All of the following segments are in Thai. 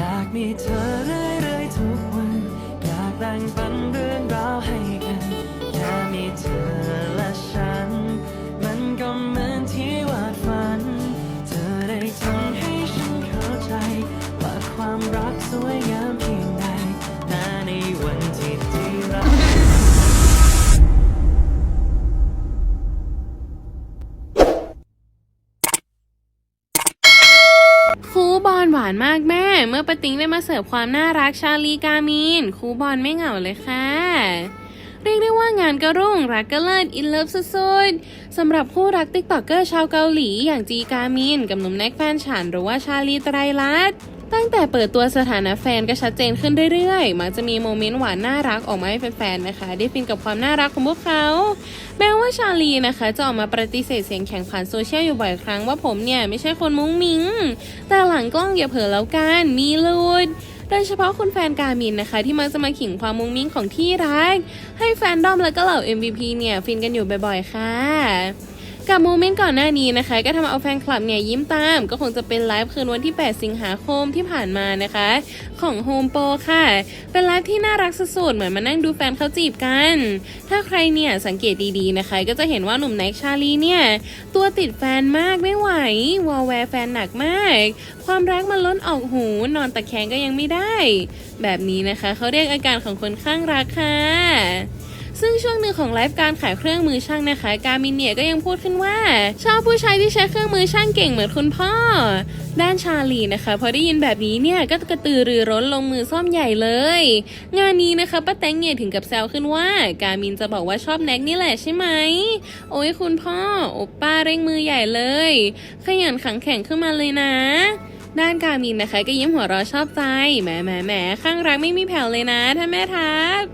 อยากมีเธอเรื่อยๆทุกวัน อยากแบ่งปันเรื่องราวานหวานมากแม่ เมื่อปติงได้มาเสิร์ฟความน่ารักชาลีกามีนครูบอลไม่เหงาเลยค่ะ เรียกได้ว่างานก็รุ่ง รักก็เลิศอินเลิฟสุดๆสำหรับคู่รักติ๊กต็อกเกอร์ชาวเกาหลีอย่างจีกามินกับหนุ่มแน็กแฟนฉันหรือว่าชาลีไตรลัตน์ ตั้งแต่เปิดตัวสถานะแฟนก็ชัดเจนขึ้นเรื่อยๆ มักจะมีโมเมนต์หวานน่ารักออกมาให้แฟนๆ นะคะ ได้ฟินกับความน่ารักของพวกเขา แม้ว่าชาลีนะคะ จะออกมาปฏิเสธเสียงแข็งผ่านโซเชียลอยู่บ่อยครั้งว่าผมเนี่ย ไม่ใช่คนมุ้งมิง แต่หลังกล้องอย่าเผลอแล้วกัน มีลุดโดยเฉพาะคุณแฟนกามินนะคะ ที่มักจะมาขิงความมุ้งมิ้งของที่รัก ให้แฟนดอมแล้วก็เหล่า MVP เนี่ยฟินกันอยู่บ่อยๆ ค่ะ กับโมเมนต์ก่อนหน้านี้นะคะ ก็ทำเอาแฟนคลับเนี่ยยิ้มตาม ก็คงจะเป็นไลฟ์คืนวันที่ 8 สิงหาคมที่ผ่านมานะคะ ของโฮมโปรค่ะ เป็นไลฟ์ที่น่ารักสุดๆเหมือนมานั่งดูแฟนเขาจีบกัน ถ้าใครเนี่ยสังเกตดีๆนะคะ ก็จะเห็นว่าหนุ่มไนค์ชาลีเนี่ย ตัวติดแฟนมากไม่ไหววอลแวร์แฟนหนักมาก ความรักมันล้นออกหู นอนตะแคงก็ยังไม่ได้ แบบนี้นะคะเขาเรียกอาการของคนข้างรักค่ะ ซึ่งช่วงหนึ่งของไลฟ์การขายเครื่องมือช่างนะคะ กามินเนี่ยก็ยังพูดขึ้นว่า ชอบผู้ชายที่ใช้เครื่องมือช่างเก่งเหมือนคุณพ่อ ด้านชาลีนะคะ พอได้ยินแบบนี้เนี่ยก็กระตือรือร้นลงมือซ่อมใหญ่เลย งานนี้นะคะป้าแตงเนี่ยถึงกับแซวขึ้นว่า กามินจะบอกว่าชอบแน็กนี่แหละใช่ไหมโอ้ยคุณพ่อโอป้าเร่งมือใหญ่เลย ขยันขังแข็งขึ้นมาเลยนะด้านกามินนะคะก็ยิ้มหัวเราะชอบใจแหมแหมแหมข้างรักไม่มีแผ่วเลยนะท่านแม่ทัพ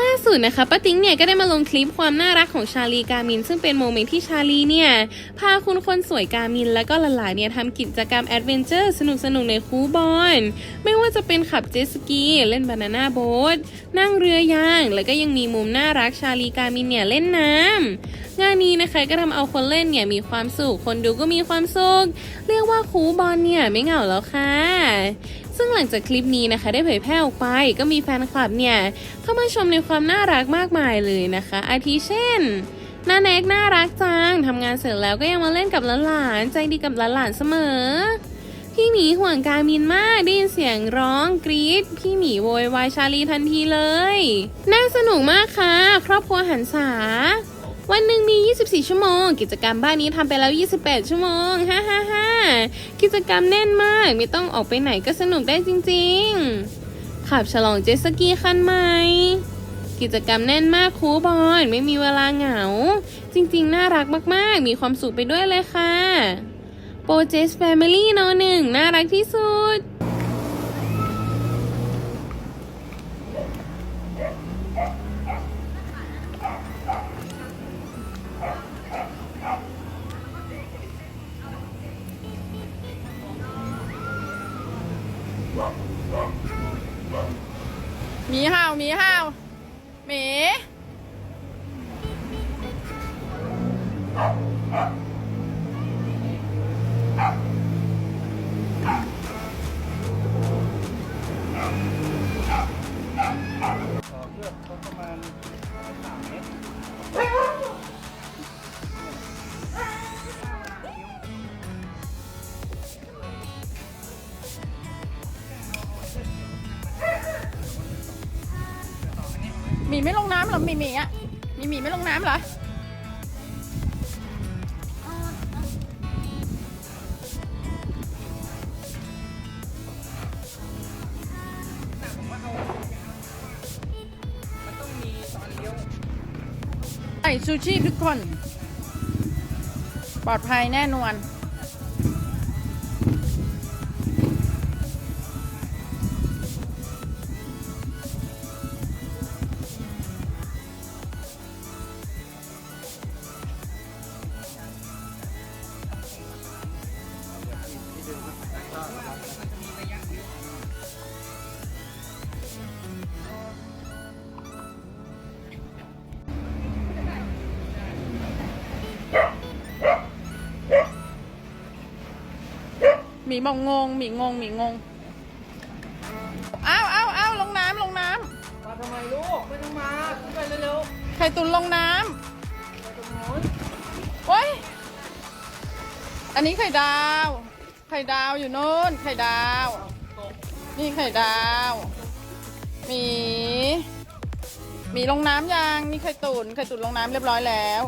ล่าสุดนะคะป้าติ๊งเนี่ยก็ได้มาลงคลิปความน่ารักของชาลีกามิน ซึ่งเป็นโมเมนต์ที่ชาลีเนี่ย พาคุณคนสวยกามิน และก็หลานๆเนี่ยทำกิจกรรมแอดเวนเจอร์สนุกๆในคูบอน ไม่ว่าจะเป็นขับเจ็ตสกีเล่นบานาน่าโบ๊ทนั่งเรือยาง แล้วก็ยังมีมุมน่ารักชาลีกามินเนี่ยเล่นน้ำงานนี้นะคะก็ทำเอาคนเล่นเนี่ยมีความสุขคนดูก็มีความสุขเรียกว่าคูบอลเนี่ยไม่เหงาแล้วค่ะซึ่งหลังจากคลิปนี้นะคะ ได้เผยแพร่ออกไป ก็มีแฟนคลับเนี่ยเข้ามาชมในความน่ารักมากมายเลยนะคะ อาทิเช่นนาแนกน่ารักจังทำงานเสร็จแล้วก็ยังมาเล่นกับหลานๆใจดีกับหลานๆเสมอ พี่หมีห่วงกามินมากได้ยินเสียงร้องกรี๊ดพี่หมีโวยวายชาลีทันทีเลย น่าสนุกมากค่ะ ครอบครัวหันษา วันหนึ่งมี 24 ชั่วโมง กิจกรรมบ้านนี้ทำไปแล้ว 28 ชั่วโมงฮ่าฮ่าฮ่ากิจกรรมแน่นมาก ไม่ต้องออกไปไหนก็สนุกได้จริง ๆ ขับฉลองเจ็ตสกีคันใหม่ กิจกรรมแน่นมากครูบอลไม่มีเวลาเหงา จริง ๆ น่ารักมากๆ มีความสุขไปด้วยเลยค่ะโปรเจสแฟมิลี่นอหนึ่งน่ารักที่สุด หมีเห่าหมีเห่าหมีห มีไม่ลงน้ำเหรอหมีหมีอะหมีหมีไม่ลงน้ำเหรอไอซูชิทุกคน ปลอดภัยแน่นอน มีมองงงมีงงมีงงอ้าวอ้าวอ้าวลงน้ำลงน้ำมาทำไมลูกไม่ต้องมาไปเร็วๆไข่ตุนลงน้ำโอ้ยอันนี้ไข่ดาว ไข่ดาวอยู่โน่น ไข่ดาวนี่ไข่ดาวมีมีลงน้ำยังนี่ไข่ตุนไข่ตุนลงน้ำเรียบร้อยแล้ว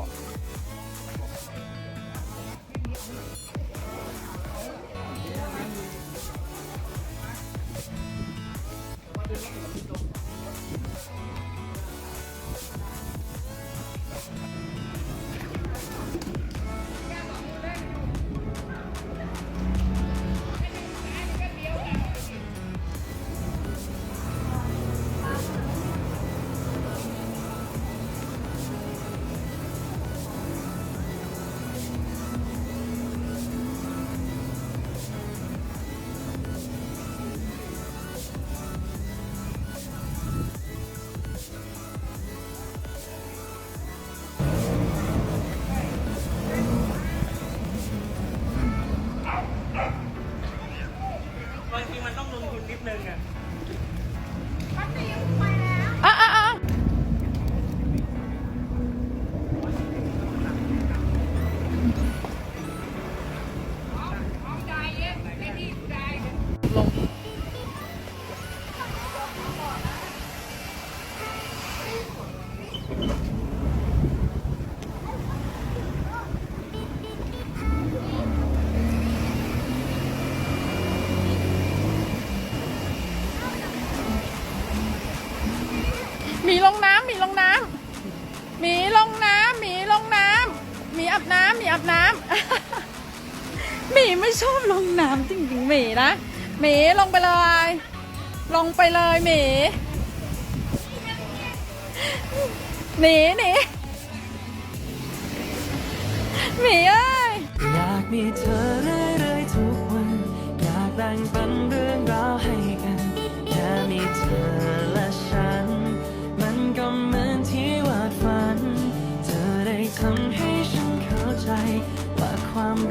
บางทีมันต้องลงทุนนิดนึงอะอะ หมีลงน้ำหมีลงน้ำหมีอาบน้ำหมีอาบน้ำหมีไม่ชอบลงน้ำจริงๆหมีนะหมีลงไปเลย ลงไปเลยหมีหนีหนีหมีเอ้ยอยากมีเธอ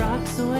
ใจ